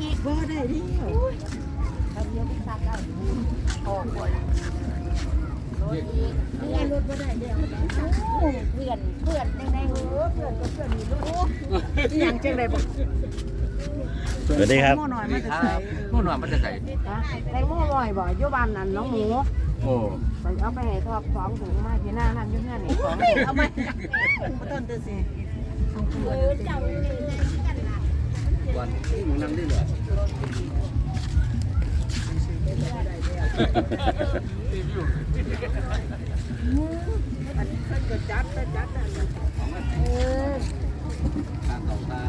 ดิทำเยอะไม่ซักได้ออกก่อนรถอีกเพื่อนรถบ่ได้เดี๋ยวเพื่อนเพื่อนแน่ๆเออเพื่อนก็เพื่อนมีรถอีหยังจังได๋บ่สวัสดีครับหม้อหน่อยนี่มันจะครัใส่บนู่นน่ะมันจะใส่แตงโมอร่อยบ่อยู่บ้านนั่นน้องหมูโอ้ไปเอาไปให้ทอบสองถุงมาที่หน้านั่นอยู่เฮือนนี่สองถุงเอาไปต้นตัวสิวันที่มึง นั่งได้เหรอเออตาต่อตา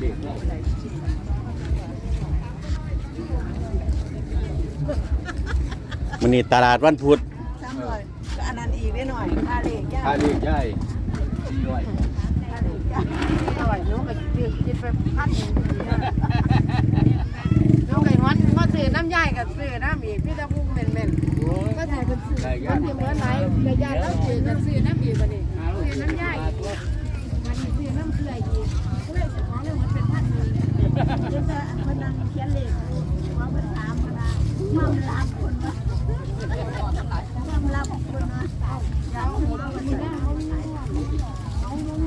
เด็กเรามันนี่ตลาดวันพุธซ้ำเลยก็อันนั้นอีกนิดหน่อยค่าเล็กย่าพาเด็กใหญ่สี่ร้อยค่าเล็กย่าอ ร่อยน้องก็กินกินไปพัดหนึ่งน้อไก่ฮ้อนมาซื้อน้ำย่ายกับซื้อน้ำอีกพี่ตะพุ่งเหม็นเหม็นก็ถ่ายเป็นซื้อมันเหมือนไหนกระยาแล้วซื้อกันซื้อน้ำอีกบัดนี้ซื้อน้ำย่ายมันซื้อน้ำเกลืออีกก็เลยสิของเนี่ยมันเป็นพัดหนึ่งเดี๋ยวจะมันนั่งเขียนเลขว่ามันถามมาละความลับคนนะความลับคนนะอยากรู้ว่ามันได้เขาไม่ได้เขาไม่ได้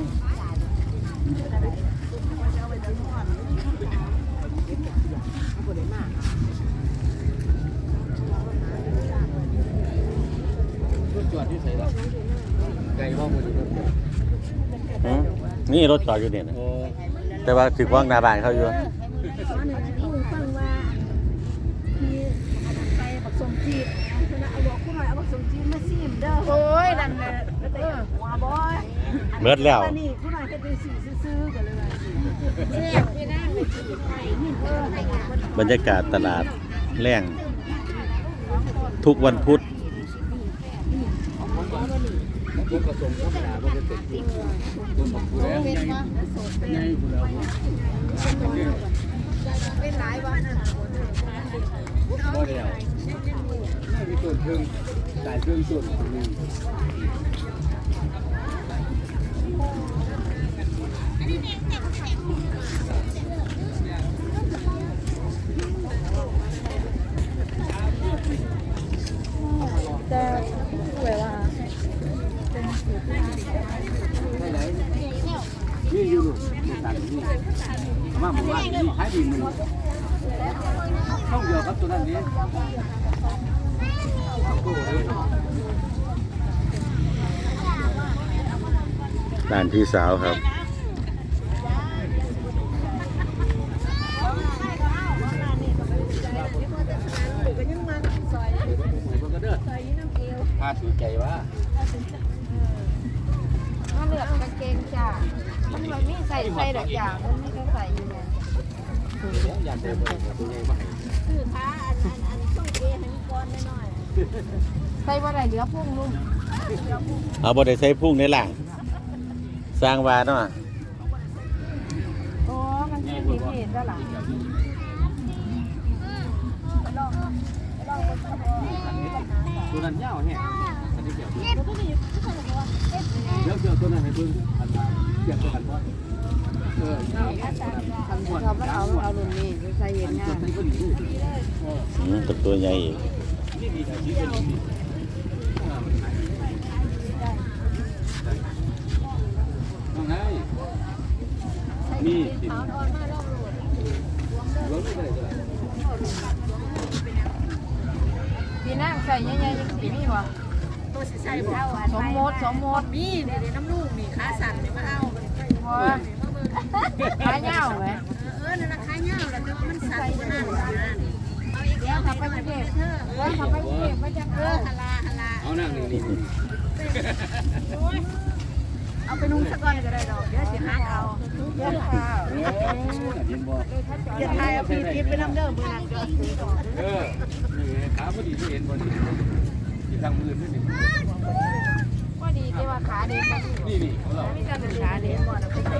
รถ จอดที่ใส่ละไก่ว่ามือถือหืมนี่รถจอดอยู่เนี่ยนะโอ้แต่ว่าถือว่างหน้าบ้านเขาอยู่ตอนหนึ่งที่ฟังว่าที่ไปบักสมจีบคุณเอาบอกคุณหน่อยเอาบักสมจีบมาซีมเด้อโอ้ยนั่นแหละเออหัวบอยเบิดแล้วอันนี้คุณหน่อยเฮ็ดเป็นสีซื่อๆกันเลยว่าเรียกพี่นางไปจีบไปเออบรรยากาศตลาดแรงทุกวันพุธ รถกระสงธรรมดามันจะเสร็จต้นของกูแล้วใหญ่ใหญ่กูแล้วเป็นหลายวันน่ะก็แล้วนี่ส่วนเครื่งจ่ายเครื่งส่วนนึงแต่สวยว่า ได้ไหนนี่อยู่นี่ตัดนี่มาผมว่านี่ขายดีมึงต้ องเดียวครับตัวนั้นนี้บ้านพี่สาวครับพาถือใจว่ามาเลือกกางเกงจ้ามันไม่มีใส่ใส่ดอกจ้ามันไม่ได้ใส่อยู่เนี่ยอยากได้เบอร์ตัวใหญ่มาให้ คือขาอันอันอันช่วงเอให้มันก้อนน้อยๆใส่ว่าไรเหลือพุ่งนุ่มเอาบ่ได้ใส่พุ่งในหลังสร้างวาเนาะโอ้มันเป็นผีผีด้านหลังตัวนั้นยาวแฮะอันนี้เกี่ยวเดี๋ยวเกี่ยวตัวนั้นให้เพิ่งอันเกี่ยวตัวกันบ่ เออทำชอบมันเอาเอารุ่นนี้จะใส่เย็นง่ายใส่ก็ดีอืมกับตัวใหญ่อีกนี่ดีแต่ชิ้นเป็นดีน้องไงนี่ติดรถไม่ได้ตัวไหนพี่นั่งใส่ใหญ่ๆยังสีนี่วะตัวสิใส่บ่สมมติสมมติมีเดี๋ยวน้ำลูกนี่ขาสั่นนี่มาเอา ขาเงาไหมเออนั่นราคาเงาแล้วแต่ว่ามันสั่นขนาดนั้นเดี๋ยวขับไปเกรุงเทพเดี๋ยวขับไปเกรุงเทพมาจากเออฮาลาฮาลาเอานั่งนี่นี่เอาไปนุ่งสักก่อนก็ได้ดอกเดี๋ยวสิหาเอาเดี๋ยวค่ะเดี๋ยวทายเอาพีทิพย์ไปน้ำเด้อมือนั่นเด้อเออนี่ขาพอดีที่เห็นบ่นี่ที่ทางมือนี่ ดีที่ว่าขาเด็กมาที่นี่นี่ของเราไม่จะเป็นขาเด็กก่อนเอาไปใส่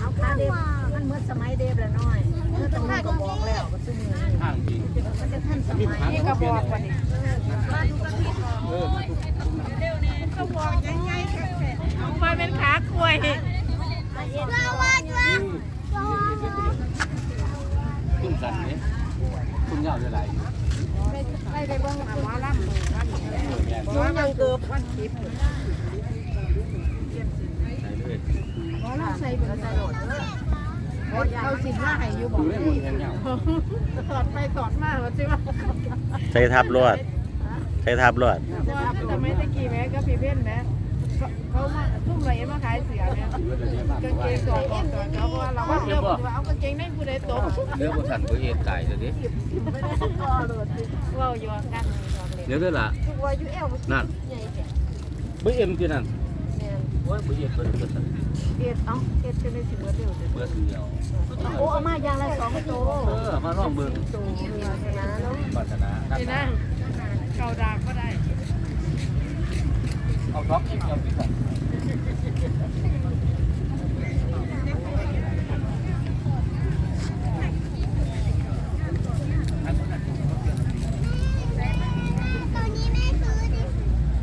เอาขาเด็กมันเมื่อสมัยเด็กแล้วน้อยเมื่อตั้งก็บอกแล้วก็ซึ่งข้างจริงมันจะทันสมัยนี่ก็บอกว่านี่เออมาทุกมาเป็นขากล้วยนี่ตุ้มสันนี่ตุ้มยาวเท่าไหร่ไม่ได้เบิ่งหมอลำมือ ม่นหนูยังเกือบวันทิพย์ใส่เลยหมอลำใส่เบิ่งใส่โหลดเอาสิบห้าให้อยู่บอดูกได้หมดแทนยาวสอดไปสอดมาว่าสิว่าใช้ทับรวดใช้ทับรวดแต่ไม่ตะกี้แม่ก็พี่เพ่นแม่เขามาทุ่มไรมาขายเสือเนี่ยดูได้เยอะมากกางเกงสองของตัวเขาว่าเราว่าเรื่องว่าเอากางเกงในผู้ใดตกเรื่องบริษัทบริเอตตายเลยดิว่าอยู่กันเดี๋ยวเด้อล่ะทุกว่าอยู่เอวนั่นใหญ่แก่บริเอ็มที่นั่นเนี่ยโอ้ยบริเอตเปิดเปิดเอ็ดเอ้าเอ็ดจะได้สิบเมื่อเดียวเปิดเดียวโอ้เอามาอย่างละสองตัวเออมาลองเบิ่งตัวมีชนะเนาะปัฒนานี่นะเกาดากก็ได้เอาท็อปอีกเอาที่สั่น ตัวนี้แม่ซื้อดิ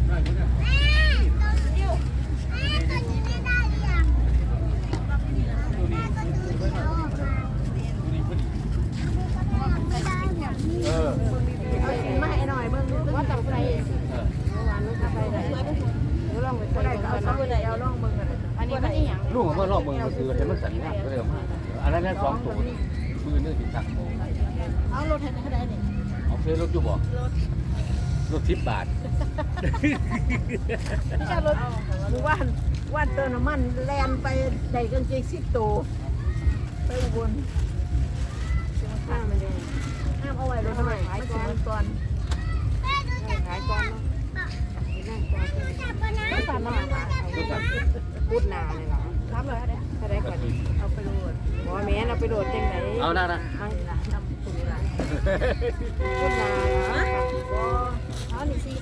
แม่ตัวนี้แม่ตัวนี้แม่ได้หรือยังแม่ก็ซื้อเดียวออกมาไม่ได้หมดนี่ เออ เอาสิมาให้หน่อยเบิ่งดูว่าตับใส่ เออ เมื่อวานนู้นตับใส่ได้เดี๋ยวลองไปใส่กันเอาไปได้เอาลองเบิ่งกันอันนี้มันอีหยัง ลูกผมว่ารอบเมืองก็คือเห็นมันสันงามก็เลยเอามาอันนั้นแค่ สองตัวมือนึงถึงสั่งโตเอารถให้ได้นี่เอาเคยรถอยู่บ่รถทิปบาทนี่ก็รถหมู่บ้านว่านเติมน้ำมันแลนไปได้กางเกงสิบตัวไปอุบลห้ามมันเลยห้ามเอาไว้รถทำไมขายก่อนก่อนแม่ดูจับขายก่อนเนาะนั่งก่อนจับปะนะต้องสั่นมาหารพูดนาเลยเหรอ โหลดจังไหนเอาหน้านะเอาละนำคุณละพูดนาก็เอาหนึ่งสี่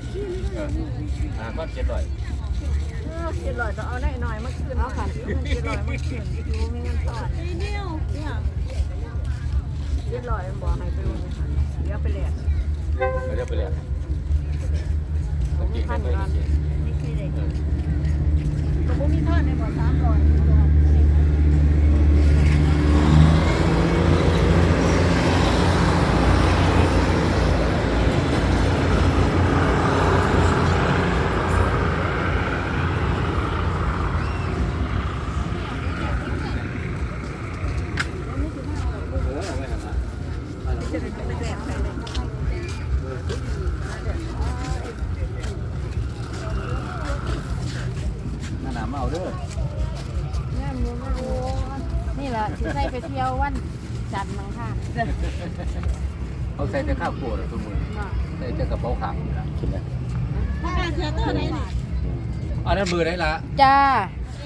อ่าก็เจ็ดร้อยเจ็ดร้อยต้องเอาได้หน่อยมาคืนเอาขันเจ็ดร้อยมาคืนดูมีเงินทอดเดียวเนี่ยเจ็ดร้อยมันบอกให้ไปโหลดเดี๋ยวไปแลกไม่ได้ไปเลยตะกี้ไม่เคยได้กินนี่คือเด็กเออก็บ่มีทอดในบ่อสามร้อย เออเอาไว้หั่นล่ะเอาล่ะ จะได้ไปแลกไปเลย หน้าหนาวมาเอาเด้อ น้ำเนื้อโอ้นี่แหละสิใส่ ไปเที่ยววันจันทร์มั้งค่ะเอาใส่แต่ข้าวโพดอะทุกมือใส่แต่กระเป๋าขางนี่ล่ะคิดไหมถ้าการเสียตัวไหนนี่อันนั้นมือไหนล่ะจ้า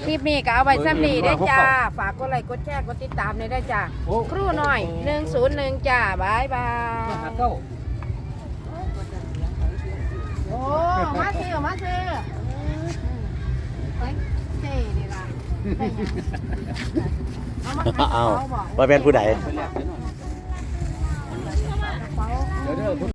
คลิปนี้ก็เอาไว้ซ้ำนี่ได้อจ้าเบอร์ฝากกดไลค์กดแชร์กดติดตามเลยได้อจ้าโอ้ครู่หน่อย101จ้าบายบายมาหาเก้าโอ้ มาซื้อมาซื้อไปเจ๊นี่ล่ะ เอาไปเป็นผู้ใด เดี๋